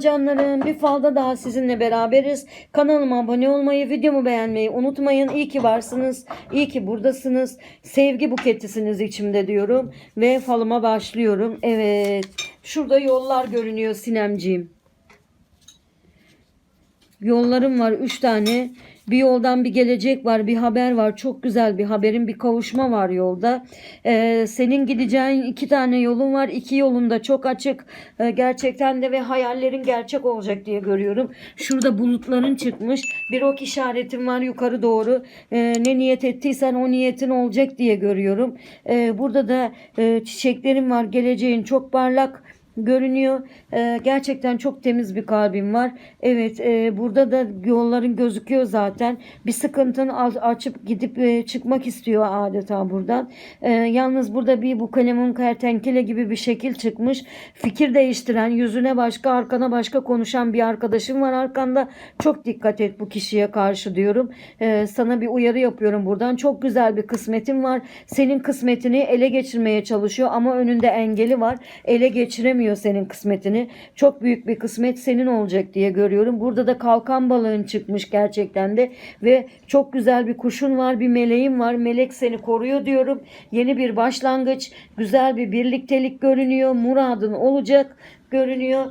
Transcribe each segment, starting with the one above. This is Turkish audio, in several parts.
canlarım. Bir falda daha sizinle beraberiz. Kanalıma abone olmayı, videomu beğenmeyi unutmayın. İyi ki varsınız. İyi ki buradasınız. Sevgi buketisiniz içimde diyorum. Ve falıma başlıyorum. Evet. Şurada yollar görünüyor Sinemciğim. Yollarım var 3 tane. Bir yoldan bir gelecek var, bir haber var. Çok güzel bir haberin, bir kavuşma var yolda. Ee, senin gideceğin iki tane yolun var. İki yolun da çok açık. Ee, gerçekten de ve hayallerin gerçek olacak diye görüyorum. Şurada bulutların çıkmış. Bir ok işaretin var yukarı doğru. Ee, ne niyet ettiysen o niyetin olacak diye görüyorum. Ee, burada da e, çiçeklerin var. Geleceğin çok parlak görünüyor. Ee, gerçekten çok temiz bir kalbim var. Evet e, burada da yolların gözüküyor zaten. Bir sıkıntın a- açıp gidip e, çıkmak istiyor adeta buradan. Ee, yalnız burada bir bu kalemun kertenkele gibi bir şekil çıkmış. Fikir değiştiren, yüzüne başka, arkana başka konuşan bir arkadaşım var arkanda. Çok dikkat et bu kişiye karşı diyorum. Ee, sana bir uyarı yapıyorum buradan. Çok güzel bir kısmetin var. Senin kısmetini ele geçirmeye çalışıyor ama önünde engeli var. Ele geçiremiyor senin kısmetini. Çok büyük bir kısmet senin olacak diye görüyorum. Burada da kalkan balığın çıkmış gerçekten de ve çok güzel bir kuşun var, bir meleğin var. Melek seni koruyor diyorum. Yeni bir başlangıç, güzel bir birliktelik görünüyor. Muradın olacak görünüyor.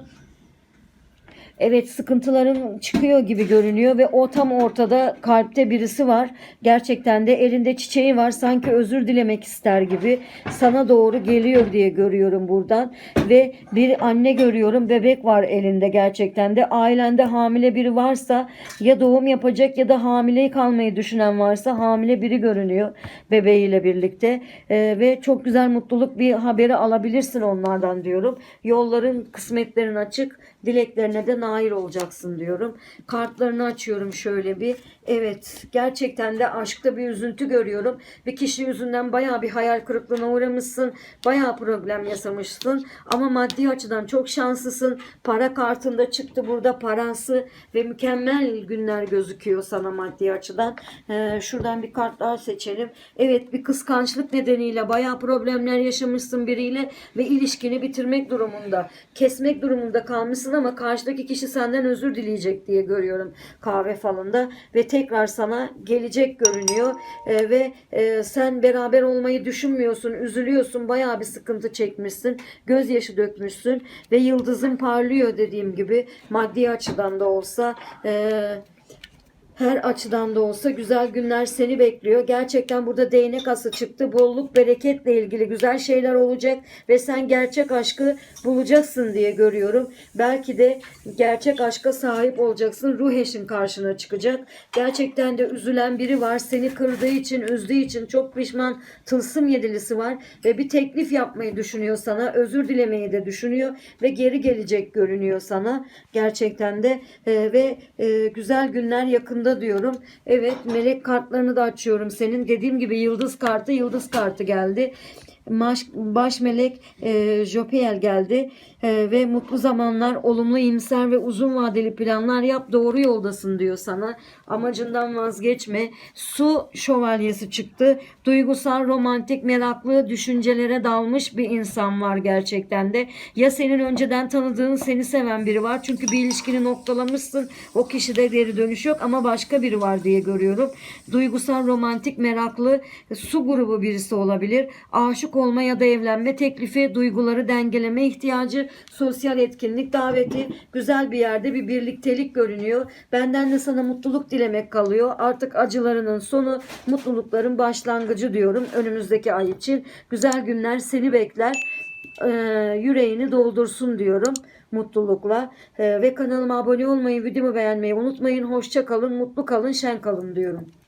Evet sıkıntıların çıkıyor gibi görünüyor ve o tam ortada kalpte birisi var. Gerçekten de elinde çiçeği var sanki özür dilemek ister gibi sana doğru geliyor diye görüyorum buradan. Ve bir anne görüyorum bebek var elinde gerçekten de ailende hamile biri varsa ya doğum yapacak ya da hamile kalmayı düşünen varsa hamile biri görünüyor bebeğiyle birlikte. Ee, ve çok güzel mutluluk bir haberi alabilirsin onlardan diyorum. Yolların kısmetlerin açık dileklerine de nail olacaksın diyorum. Kartlarını açıyorum şöyle bir. Evet gerçekten de aşkta bir üzüntü görüyorum. Bir kişi yüzünden baya bir hayal kırıklığına uğramışsın. Baya problem yaşamışsın. Ama maddi açıdan çok şanslısın. Para kartında çıktı burada parası ve mükemmel günler gözüküyor sana maddi açıdan. Ee, şuradan bir kart daha seçelim. Evet bir kıskançlık nedeniyle baya problemler yaşamışsın biriyle ve ilişkini bitirmek durumunda. Kesmek durumunda kalmışsın ama karşıdaki kişi senden özür dileyecek diye görüyorum kahve falında ve tekrar sana gelecek görünüyor. Ee, ve e, sen beraber olmayı düşünmüyorsun, üzülüyorsun, bayağı bir sıkıntı çekmişsin, gözyaşı dökmüşsün ve yıldızın parlıyor dediğim gibi maddi açıdan da olsa. E, her açıdan da olsa güzel günler seni bekliyor. Gerçekten burada değnek ası çıktı. Bolluk bereketle ilgili güzel şeyler olacak ve sen gerçek aşkı bulacaksın diye görüyorum. Belki de gerçek aşka sahip olacaksın. Ruh eşin karşına çıkacak. Gerçekten de üzülen biri var. Seni kırdığı için, üzdüğü için çok pişman tılsım yedilisi var ve bir teklif yapmayı düşünüyor sana. Özür dilemeyi de düşünüyor ve geri gelecek görünüyor sana. Gerçekten de e, ve e, güzel günler yakında diyorum. Evet melek kartlarını da açıyorum senin. Dediğim gibi yıldız kartı yıldız kartı geldi. Baş, baş melek e, Jopiel geldi E, ve mutlu zamanlar, olumlu, iyimser ve uzun vadeli planlar yap. Doğru yoldasın diyor sana. Amacından vazgeçme. Su şövalyesi çıktı. Duygusal, romantik, meraklı düşüncelere dalmış bir insan var gerçekten de. Ya senin önceden tanıdığın, seni seven biri var. Çünkü bir ilişkini noktalamışsın. O kişide geri dönüş yok ama başka biri var diye görüyorum. Duygusal, romantik, meraklı, su grubu birisi olabilir. Aşık olma ya da evlenme teklifi, duyguları dengeleme ihtiyacı, sosyal etkinlik daveti, güzel bir yerde bir birliktelik görünüyor. Benden de sana mutluluk dilemek kalıyor. Artık acılarının sonu, mutlulukların başlangıcı diyorum önümüzdeki ay için. Güzel günler seni bekler. Ee, yüreğini doldursun diyorum mutlulukla. Ee, ve kanalıma abone olmayı, videomu beğenmeyi unutmayın. Hoşça kalın, mutlu kalın, şen kalın diyorum.